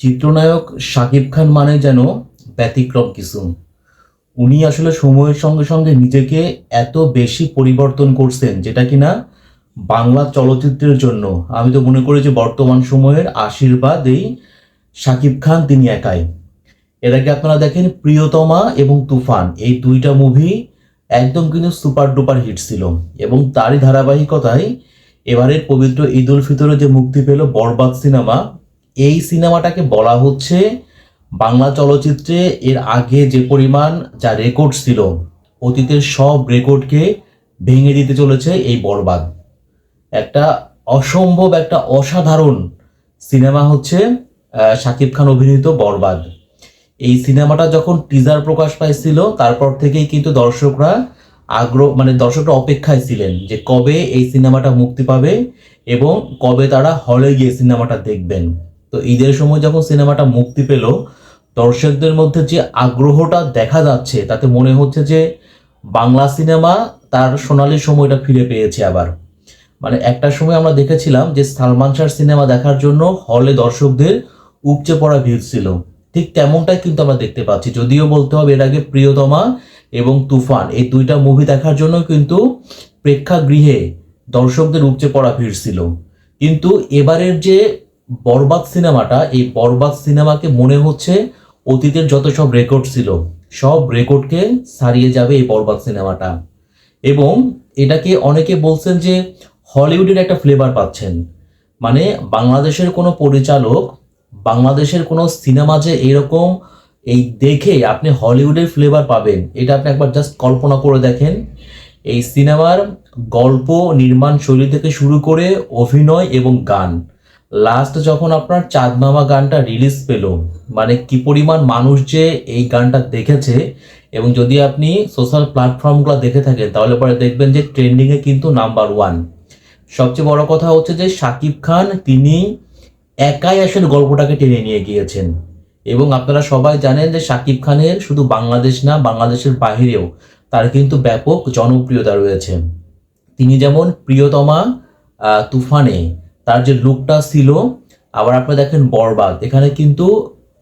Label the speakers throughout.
Speaker 1: চিত্রনায়ক শাকিব খান মানে যেন ব্যতিক্রম কিছু। উনি আসলে সময়ের সঙ্গে সঙ্গে নিজেকে এত বেশি পরিবর্তন করছেন, যেটা কিনা বাংলা চলচ্চিত্রের জন্য। আমি তো মনে করি যে বর্তমান সময়ের আশীর্বাদ এই শাকিব খান তিনি একাই। এর আগে আপনারা দেখেন প্রিয়তমা এবং তুফান, এই দুইটা মুভি একদম কিন্তু সুপার ডুপার হিট ছিল এবং তারই ধারাবাহিকতায় এবারের পবিত্র ঈদ উল ফিতরে যে মুক্তি পেল বরবাদ সিনেমা এই সিনেমাটাকে বলা হচ্ছে বাংলা চলচ্চিত্রে এর আগে যে পরিমাণ যা রেকর্ড ছিল, অতীতের সব রেকর্ডকে ভেঙে দিতে চলেছে এই বরবাদ। একটা অসম্ভব, একটা অসাধারণ সিনেমা হচ্ছে শাকিব খান অভিনীত বরবাদ। এই সিনেমাটা যখন টিজার প্রকাশ পাইছিল, তারপর থেকেই কিন্তু দর্শকরা আগ্রহ মানে দর্শকরা অপেক্ষায় ছিলেন যে কবে এই সিনেমাটা মুক্তি পাবে এবং কবে তারা হলে গিয়ে সিনেমাটা দেখবেন। তো ঈদের সময় যখন সিনেমাটা মুক্তি পেল, দর্শকদের মধ্যে যে আগ্রহটা দেখা যাচ্ছে, তাতে মনে হচ্ছে যে বাংলা সিনেমা তার সোনালী সময়টা ফিরে পেয়েছে আবার। মানে একটা সময় আমরা দেখেছিলাম যে সালমান শাহর সিনেমা দেখার জন্য হলে দর্শকদের উপচে পড়া ভিড় ছিল। ঠিক তেমনটাই কিন্তু আমরা দেখতে পাচ্ছি। যদিও বলতে হবে এর আগে প্রিয়তমা এবং তুফান, এই দুইটা মুভি দেখার জন্য কিন্তু প্রেক্ষাগৃহে দর্শকদের উপচে পড়া ভিড় ছিল। কিন্তু এবারের যে বরবাদ সিনেমাটা, এই বরবাদ সিনেমাকে মনে হচ্ছে অতীতের যত সব রেকর্ড ছিল, সব রেকর্ডকে ছাড়িয়ে যাবে এই বরবাদ সিনেমাটা। এবং এটাকে অনেকে বলছেন যে হলিউডের একটা ফ্লেভার পাচ্ছেন। মানে বাংলাদেশের কোনো পরিচালক, বাংলাদেশের কোনো সিনেমা যে এরকম এই দেখে আপনি হলিউডের ফ্লেভার পাবেন, এটা আপনি একবার জাস্ট কল্পনা করে দেখেন। এই সিনেমার গল্প নির্মাণ শৈলী থেকে শুরু করে অভিনয় এবং গান। লাস্ট যখন আপনার চাঁদমামা গানটা রিলিজ পেল মানে কি পরিমাণ মানুষ যে এই গানটা দেখেছে, এবং যদি আপনি সোশ্যাল প্ল্যাটফর্মগুলো দেখে থাকেন, তাহলে পরে দেখবেন যে ট্রেন্ডিংয়ে কিন্তু নাম্বার ওয়ান সবচেয়ে বড় কথা হচ্ছে যে শাকিব খান, তিনি একাই আসলে গল্পটাকে টেনে নিয়ে গিয়েছেন। এবং আপনারা সবাই জানেন যে শাকিব খানের শুধু বাংলাদেশ না, বাংলাদেশের বাহিরেও তার কিন্তু ব্যাপক জনপ্রিয়তা রয়েছে। তিনি যেমন প্রিয়তমা তুফানে তার যে লুকটা ছিল, আবার আপনারা দেখেন বরবাদ। এখানে কিন্তু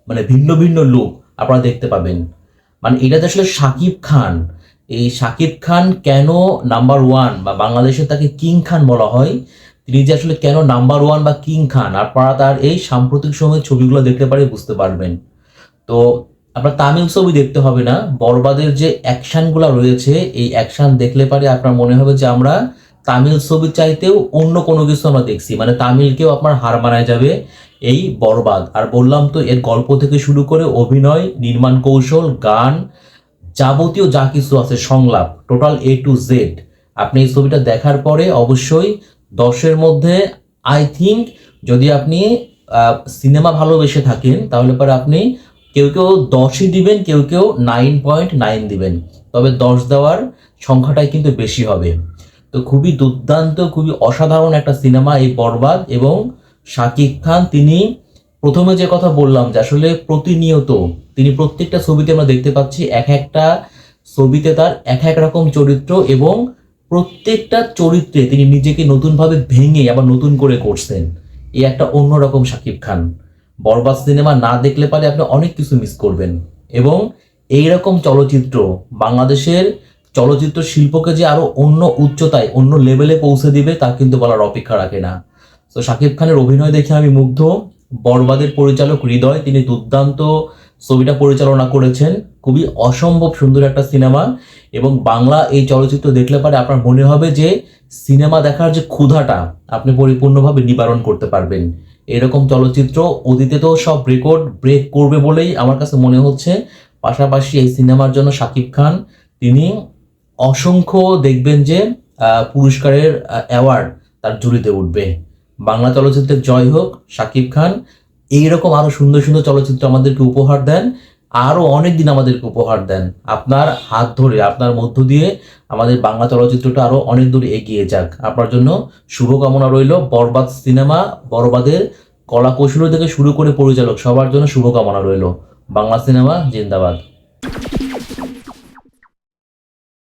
Speaker 1: মানে ভিন্ন ভিন্ন লুক আপনারা দেখতে পাবেন। মানে এটা এটাতে আসলে শাকিব খান। এই সাকিব খান কেন নাম্বার ওয়ান বা বাংলাদেশে তাকে কিং খান বলা হয়? তিনি যে আসলে কেন নাম্বার ওয়ান বা কিং খান? আপনারা তার এই সাম্প্রতিক সময়ের ছবিগুলো দেখতে পারে বুঝতে পারবেন। তো আপনার তামিল ছবি দেখতে হবে না। বরবাদের যে অ্যাকশনগুলো রয়েছে, এই অ্যাকশন দেখলে পারে আপনার মনে হবে যে আমরা তামিল ছবির চাইতেও অন্য কোনো কিছু আমরা দেখছি। মানে তামিলকেও আপনার হার মানায় যাবে এই বরবাদ। আর বললাম তো, এর গল্প থেকে শুরু করে অভিনয়, নির্মাণ কৌশল, গান, যাবতীয় যা কিছু আছে, সংলাপ, টোটাল এ টু জেড আপনি এই ছবিটা দেখার পরে অবশ্যই দশের মধ্যে আই থিঙ্ক যদি আপনি সিনেমা ভালোবেসে থাকেন, তাহলে পরে আপনি কেউ কেউ দশই দিবেন, কেউ কেউ নাইন পয়েন্ট নাইন দিবেন। তবে দশ দেওয়ার সংখ্যাটাই কিন্তু বেশি হবে। তো খুবই দুর্দান্ত, খুবই অসাধারণ একটা সিনেমা এই বরবাদ এবং শাকিব খান তিনি প্রথমে যে কথা বললাম যে আসলে প্রতিনিয়ত তিনি প্রত্যেকটা ছবিতে আমরা দেখতে পাচ্ছি এক একটা ছবিতে তার এক এক রকম চরিত্র এবং প্রত্যেকটা চরিত্রে তিনি নিজেকে নতুনভাবে ভেঙে আবার নতুন করে করছেন। এই একটা অন্যরকম শাকিব খান। বরবাদ সিনেমা না দেখলে পারে আপনি অনেক কিছু মিস করবেন। এবং এই রকম চলচ্চিত্র বাংলাদেশের চলচ্চিত্র শিল্পকে যে আরও অন্য উচ্চতায়, অন্য লেভেলে পৌঁছে দিবে, তা কিন্তু বলার অপেক্ষা রাখে না। তো শাকিব খানের অভিনয় দেখে আমি মুগ্ধ। বরবাদের পরিচালক হৃদয়, তিনি দুর্দান্ত ছবিটা পরিচালনা করেছেন। খুবই অসম্ভব সুন্দর একটা সিনেমা। এবং বাংলা এই চলচ্চিত্র দেখলে পারে আপনার মনে হবে যে, সিনেমা দেখার যে ক্ষুধাটা, আপনি পরিপূর্ণভাবে নিবারণ করতে পারবেন। এরকম চলচ্চিত্র অতীতে তো সব রেকর্ড ব্রেক করবে বলেই আমার কাছে মনে হচ্ছে। পাশাপাশি এই সিনেমার জন্য শাকিব খান, তিনি অসংখ্য দেখবেন যে পুরস্কারের অ্যাওয়ার্ড তার ঝুলিতে উঠবে। বাংলা চলচ্চিত্রের জয় হোক, শাকিব খান, এইরকম আরও সুন্দর সুন্দর চলচ্চিত্র আমাদেরকে উপহার দেন, আরও অনেক দিন আমাদেরকে উপহার দেন। আপনার হাত ধরে, আপনার মধ্য দিয়ে আমাদের বাংলা চলচ্চিত্রটা আরও অনেক দূর এগিয়ে যাক। আপনার জন্য শুভকামনা রইল। বরবাদ সিনেমা, বরবাদের কলা কৌশল থেকে শুরু করে পরিচালক সবার জন্য শুভকামনা রইল। বাংলা সিনেমা, জিন্দাবাদ।